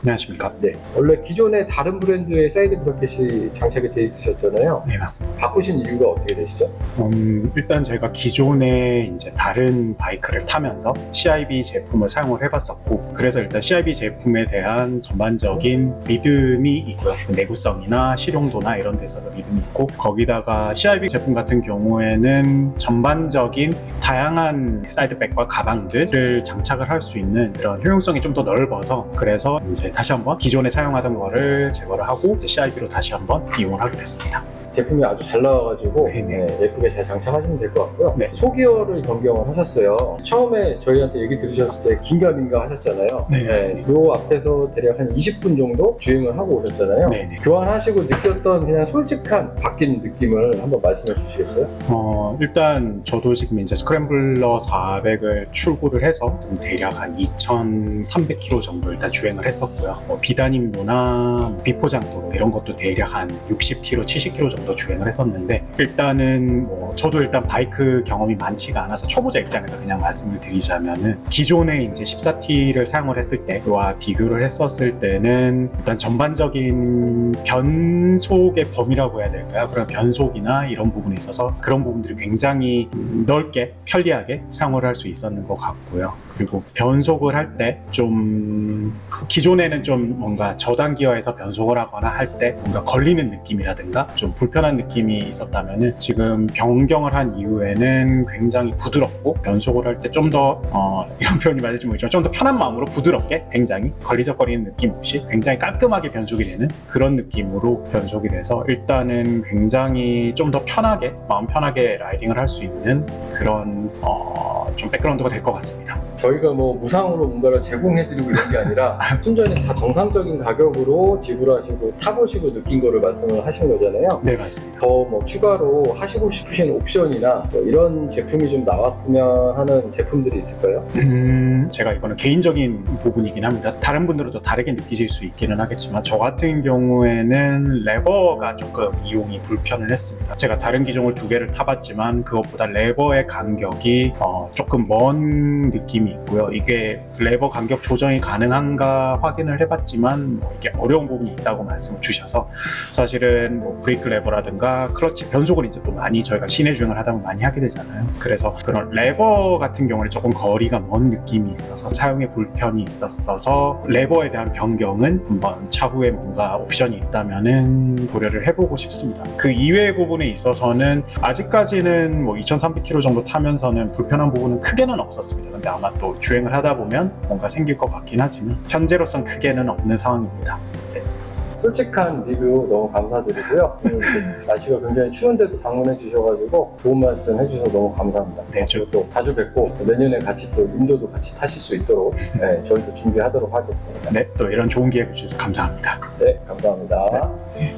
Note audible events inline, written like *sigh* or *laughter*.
안녕하십니까? 네. 원래 기존에 다른 브랜드의 사이드 브라켓이 장착이 돼 있으셨잖아요. 네, 맞습니다. 바꾸신 이유가 어떻게 되시죠? 음, 일단 제가 기존에 이제 다른 바이크를 타면서 CIB 제품을 사용을 해봤었고, 그래서 일단 CIB 제품에 대한 전반적인 믿음이 있고요. 그 내구성이나 실용도나 이런 데서도 믿음이 있고, 거기다가 CIB 제품 같은 경우에는 전반적인 다양한 사이드백과 가방들을 장착을 할 수 있는 그런 효용성이 좀 더 넓어서, 그래서 이제 다시 한번 기존에 사용하던 거를 제거를 하고, 이제 CIB로 다시 한번 이용을 하게 됐습니다. 제품이 아주 잘 나와가지고 네네. 네, 예쁘게 잘 장착하시면 될 것 같고요. 네. 소기어를 변경을 하셨어요. 처음에 저희한테 얘기 들으셨을 때 긴가민가 하셨잖아요. 네, 맞습니다. 요 앞에서 대략 한 20분 정도 주행을 하고 오셨잖아요. 네네. 교환하시고 느꼈던 그냥 솔직한 바뀐 느낌을 한번 말씀해 주시겠어요? 어, 일단 저도 지금 이제 스크램블러 400을 출고를 해서 좀 대략 한 2,300km 정도 일단 주행을 했었고요. 뭐 비단임도나 뭐 비포장도 이런 것도 대략 한 60km, 70km 정도 주행을 했었는데 일단은 뭐 저도 일단 바이크 경험이 많지가 않아서 초보자 입장에서 그냥 말씀을 드리자면은 기존에 이제 14T를 사용을 했을 때와 비교를 했었을 때는 일단 전반적인 변속의 범위라고 해야 될까요? 그런 변속이나 이런 부분에 있어서 그런 부분들이 굉장히 넓게 편리하게 사용을 할 수 있었는 것 같고요. 그리고 변속을 할 때 좀 기존에는 좀 뭔가 저단 기어에서 변속을 하거나 할 때 뭔가 걸리는 느낌이라든가 좀 불편한 느낌이 있었다면은 지금 변경을 한 이후에는 굉장히 부드럽고 변속을 할 때 좀더 어, 이런 *laughs* 표현이 맞을지 모르지만 좀 더 편한 마음으로 부드럽게 굉장히 걸리적거리는 느낌 없이 굉장히 깔끔하게 변속이 되는 그런 느낌으로 변속이 돼서 일단은 굉장히 좀 더 편하게 마음 편하게 라이딩을 할 수 있는 그런 어, 좀 백그라운드가 될 것 같습니다. 저희가 뭐 무상으로 뭔가를 제공해드리고 이런 게 아니라 *laughs* 순전히 다 정상적인 가격으로 지불하시고 타보시고 느낀 거를 말씀을 하신 거잖아요. 네 맞습니다. 더 뭐 추가로 하시고 싶으신 옵션이나 뭐 이런 제품이 좀 나왔으면 하는 제품들이 있을까요? 음, 제가 이거는 개인적인 부분이긴 합니다. 다른 분들도 다르게 느끼실 수 있기는 하겠지만 저 같은 경우에는 레버가 조금 이용이 불편을 했습니다. 제가 다른 기종을 두 개를 타봤지만 그것보다 레버의 간격이 어, 조금 먼 느낌이 있고요. 이게 레버 간격 조정이 가능한가 확인을 해봤지만 뭐 이게 어려운 부분이 있다고 말씀을 주셔서 사실은 뭐 브레이크 레버라든가 클러치 변속을 이제 또 많이 저희가 시내 주행을 하다 보면 많이 하게 되잖아요. 그래서 그런 레버 같은 경우는 조금 거리가 먼 느낌이 있어서 사용에 불편이 있었어서 레버에 대한 변경은 한번 차후에 뭔가 옵션이 있다면은 고려를 해보고 싶습니다. 그 이외의 부분에 있어서는 아직까지는 뭐 2,300km 정도 타면서는 불편한 부분 은 크게는 없었습니다. 근데 아마 또 주행을 하다 보면 뭔가 생길 것 같긴 하지만 현재로선 크게는 없는 상황입니다. 솔직한 리뷰 너무 감사드리고요. 오늘 이렇게 날씨가 굉장히 추운데도 방문해 주셔가지고 좋은 말씀 해주셔서 너무 감사합니다. 네, 저- 그리고 또 자주 뵙고 내년에 같이 또 인도도 같이 타실 수 있도록 네, 저희도 준비하도록 하겠습니다. 네, 또 이런 좋은 기회 주셔서 감사합니다. 네, 감사합니다. 네.